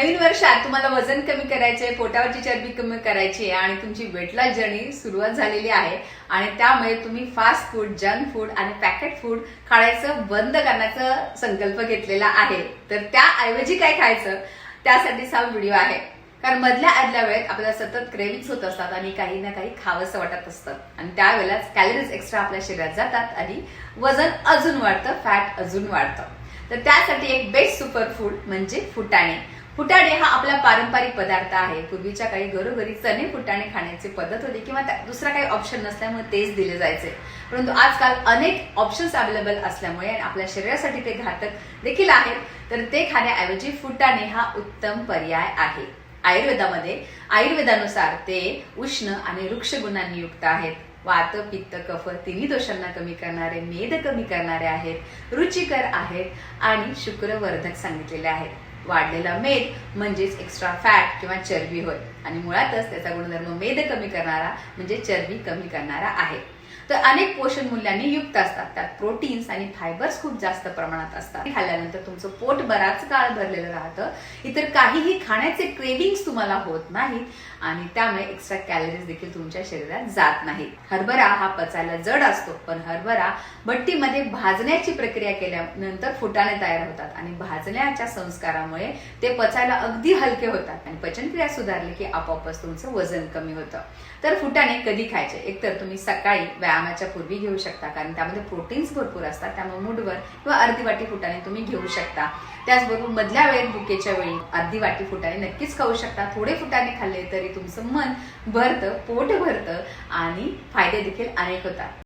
नवीन वर्षात तुम्हाला वजन कमी करायचे पोटावरची चरबी कमी करायची आहे आणि तुमची वेट लॉस जर्नी सुरुवात झालेली आहे. आणि त्यामुळे तुम्ही फास्ट फूड जंक फूड आणि पॅकेट फूड खाण्याचं बंद करण्याचा संकल्प घेतलेला आहे. तर त्याऐवजी काय खायचं? त्यासाठीच हा व्हिडिओ आहे. कारण मधल्या आदल्या वेळेत आपल्याला सतत क्रेविंग्स होत असतात आणि काही ना काही खावंसं वाटत असतं. आणि त्यावेळेलाच कॅलरीज एक्स्ट्रा आपल्या शरीरात जातात आणि वजन अजून वाढतं फॅट अजून वाढतं. तर त्यासाठी एक बेस्ट सुपर फूड म्हणजे फुटाणे. फुटाणे हा आपला पारंपरिक पदार्थ आहे. पूर्वीच्या काही घरोघरी चणे फुटाणे खाण्याची पद्धत होती किंवा त्या- दुसरा काही ऑप्शन नसल्यामुळे तेच दिले जायचे. परंतु आजकाल अनेक ऑप्शन्स अवेलेबल असल्यामुळे आणि आपल्या शरीरासाठी ते घातक देखील आहेत. तर ते खाण्याऐवजी फुटाणे हा उत्तम पर्याय आहे. आयुर्वेदामध्ये आयुर्वेदानुसार ते उष्ण आणि वृक्ष गुणांनी युक्त आहेत. वात पित्त कफ तिन्ही दोषांना कमी करणारे मेद कमी करणारे आहेत रुचिकर आहेत आणि शुक्रवर्धक सांगितलेले आहेत. वाढलेला मेद म्हणजेच एक्स्ट्रा फॅट किंवा चरबी होय. आणि मुळातच त्याचा गुणधर्म मेद कमी करणारा म्हणजे चरबी कमी करणारा आहे. तर अनेक पोषण मूल्यांनी युक्त असतात. त्यात प्रोटीन्स आणि फायबर्स खूप जास्त प्रमाणात असतात. खाल्ल्यानंतर तुमचं पोट बराच काळ भरलेलं राहतं. इतर काहीही खाण्याचे क्रेविंग्स तुम्हाला होत नाहीत आणि त्यामुळे एक्स्ट्रा कॅलरीज देखील तुमच्या शरीरात जात नाहीत. हरभरा हा पचायला जड असतो पण हरभरा भट्टीमध्ये भाजण्याची प्रक्रिया केल्यानंतर फुटाणे तयार होतात आणि भाजण्याच्या संस्कारामुळे ते पचायला अगदी हलके होतात आणि पचनक्रिया सुधारली की आपोआपच तुमचं वजन कमी होतं. तर फुटाणे कधी खायचे? एकतर तुम्ही सकाळी व्यायामाच्या पूर्वी घेऊ शकता कारण त्यामध्ये प्रोटीन्स भरपूर असतात त्यामुळे मुठभर किंवा अर्धी वाटी फुटाने तुम्ही घेऊ शकता. त्याचबरोबर मधल्या वेळेत भुकेच्या वेळी अर्धी वाटी फुटाने नक्कीच खाऊ शकता. थोडे फुटाने खाल्ले तरी तुमचं मन भरतं पोट भरतं आणि फायदे देखील अनेक होतात.